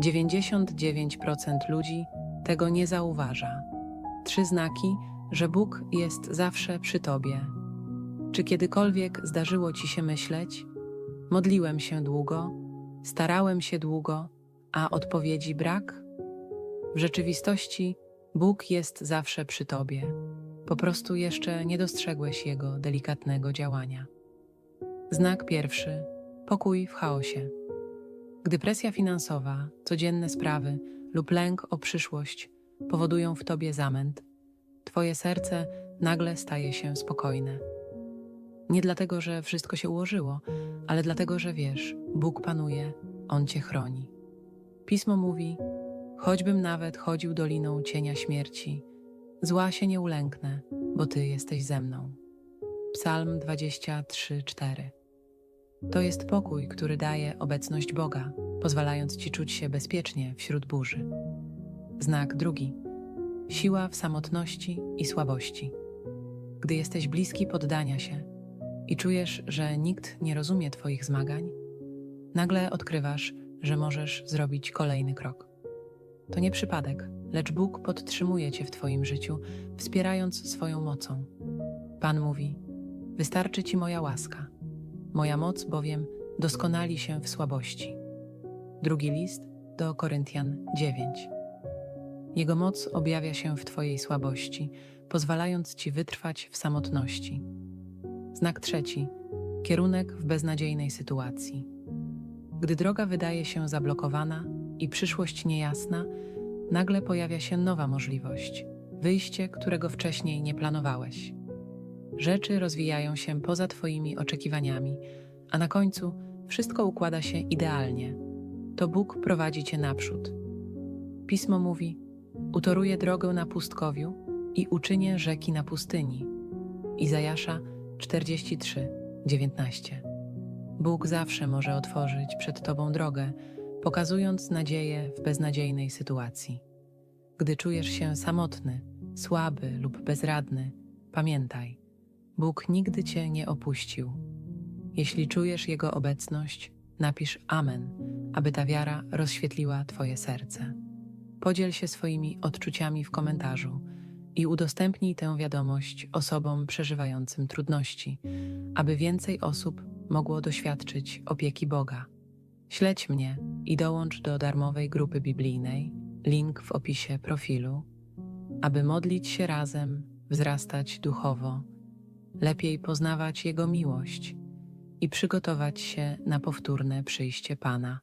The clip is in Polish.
99% ludzi tego nie zauważa. Trzy znaki, że Bóg jest zawsze przy tobie. Czy kiedykolwiek zdarzyło ci się myśleć? Modliłem się długo, starałem się długo, a odpowiedzi brak? W rzeczywistości Bóg jest zawsze przy tobie. Po prostu jeszcze nie dostrzegłeś Jego delikatnego działania. Znak pierwszy: pokój w chaosie. Gdy presja finansowa, codzienne sprawy lub lęk o przyszłość powodują w tobie zamęt, twoje serce nagle staje się spokojne. Nie dlatego, że wszystko się ułożyło, ale dlatego, że wiesz, Bóg panuje, On cię chroni. Pismo mówi: choćbym nawet chodził doliną cienia śmierci, zła się nie ulęknę, bo Ty jesteś ze mną. Psalm 23:4 To jest pokój, który daje obecność Boga, pozwalając Ci czuć się bezpiecznie wśród burzy. Znak drugi: siła w samotności i słabości. Gdy jesteś bliski poddania się i czujesz, że nikt nie rozumie Twoich zmagań, nagle odkrywasz, że możesz zrobić kolejny krok. To nie przypadek, lecz Bóg podtrzymuje Cię w Twoim życiu, wspierając swoją mocą. Pan mówi: Wystarczy Ci moja łaska. Moja moc bowiem doskonali się w słabości. Drugi list do Koryntian 9. Jego moc objawia się w Twojej słabości, pozwalając Ci wytrwać w samotności. Znak trzeci kierunek w beznadziejnej sytuacji. Gdy droga wydaje się zablokowana i przyszłość niejasna, nagle pojawia się nowa możliwość wyjście, którego wcześniej nie planowałeś. Rzeczy rozwijają się poza Twoimi oczekiwaniami, a na końcu wszystko układa się idealnie. To Bóg prowadzi Cię naprzód. Pismo mówi: Utoruję drogę na pustkowiu i uczynię rzeki na pustyni. Izajasza 43, 19. Bóg zawsze może otworzyć przed Tobą drogę, pokazując nadzieję w beznadziejnej sytuacji. Gdy czujesz się samotny, słaby lub bezradny, pamiętaj, Bóg nigdy Cię nie opuścił. Jeśli czujesz Jego obecność, napisz Amen, aby ta wiara rozświetliła Twoje serce. Podziel się swoimi odczuciami w komentarzu i udostępnij tę wiadomość osobom przeżywającym trudności, aby więcej osób mogło doświadczyć opieki Boga. Śledź mnie i dołącz do darmowej grupy biblijnej, link w opisie profilu, aby modlić się razem, wzrastać duchowo, lepiej poznawać Jego miłość i przygotować się na powtórne przyjście Pana.